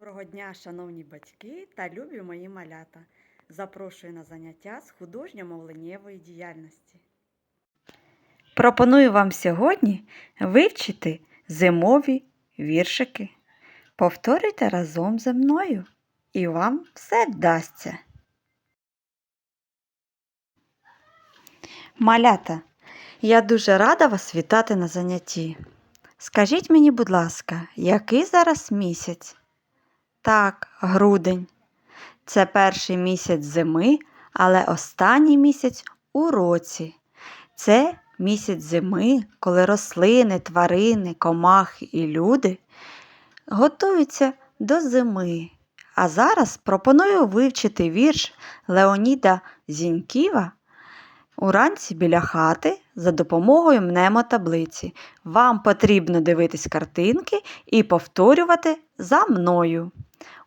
Доброго дня, шановні батьки та любі мої малята. Запрошую на заняття з художньо-мовленнєвої діяльності. Пропоную вам сьогодні вивчити зимові віршики. Повторюйте разом зі мною, і вам все вдасться. Малята, я дуже рада вас вітати на занятті. Скажіть мені, будь ласка, який зараз місяць? Так, грудень. Це перший місяць зими, але останній місяць у році. Це місяць зими, коли рослини, тварини, комахи і люди готуються до зими. А зараз пропоную вивчити вірш Леоніда Зіньківа Уранці біля хати за допомогою мнемотаблиці. Вам потрібно дивитись картинки і повторювати за мною.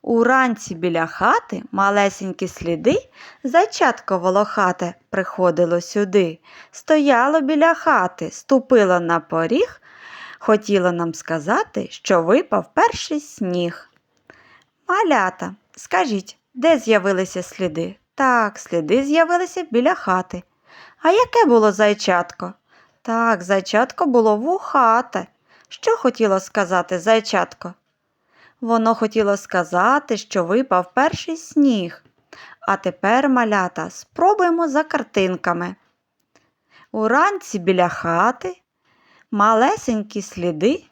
Уранці біля хати малесенькі сліди, зайчатко волохате приходило сюди, стояло біля хати, ступило на поріг, хотіло нам сказати, що випав перший сніг. Малята, скажіть, де з'явилися сліди? Так, сліди з'явилися біля хати. А яке було зайчатко? Так, зайчатко було вухате. Що хотіло сказати зайчатко? Воно хотіло сказати, що випав перший сніг. А тепер, малята, спробуємо за картинками. Уранці біля хати малесенькі сліди.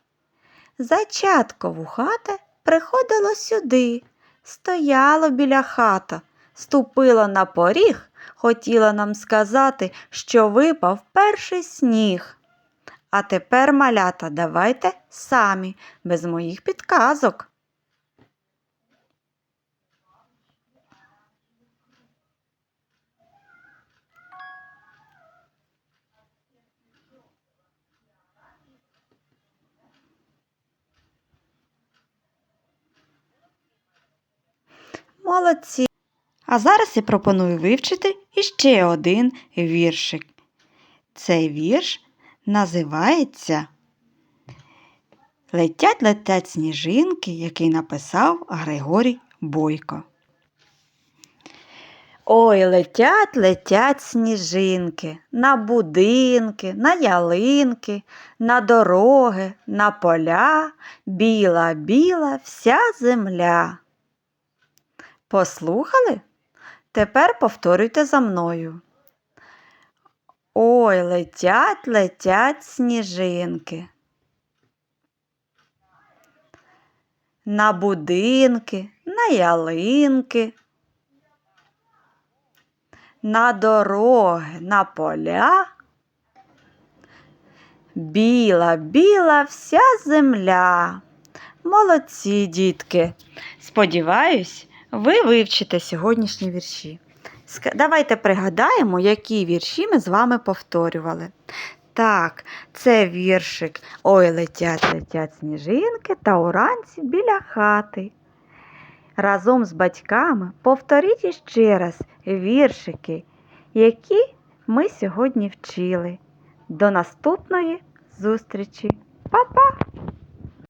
Зайчатко вухате приходило сюди, стояло біля хата, ступило на поріг, хотіло нам сказати, що випав перший сніг. А тепер, малята, давайте самі, без моїх підказок. Молодці. А зараз я пропоную вивчити іще один віршик. Цей вірш називається Летять летять сніжинки, який написав Григорій Бойко. Ой, летять, летять сніжинки на будинки, на ялинки, на дороги, на поля, біла, біла вся земля. Послухали? Тепер повторюйте за мною. Ой, летять, летять сніжинки. На будинки, на ялинки, на дороги, на поля. Біла, біла вся земля. Молодці, дітки. Сподіваюсь, ви вивчите сьогоднішні вірші. Давайте пригадаємо, які вірші ми з вами повторювали. Так, це віршик Ой, летять, летять сніжинки та уранці біля хати. Разом з батьками повторіть іще раз віршики, які ми сьогодні вчили. До наступної зустрічі. Па-па!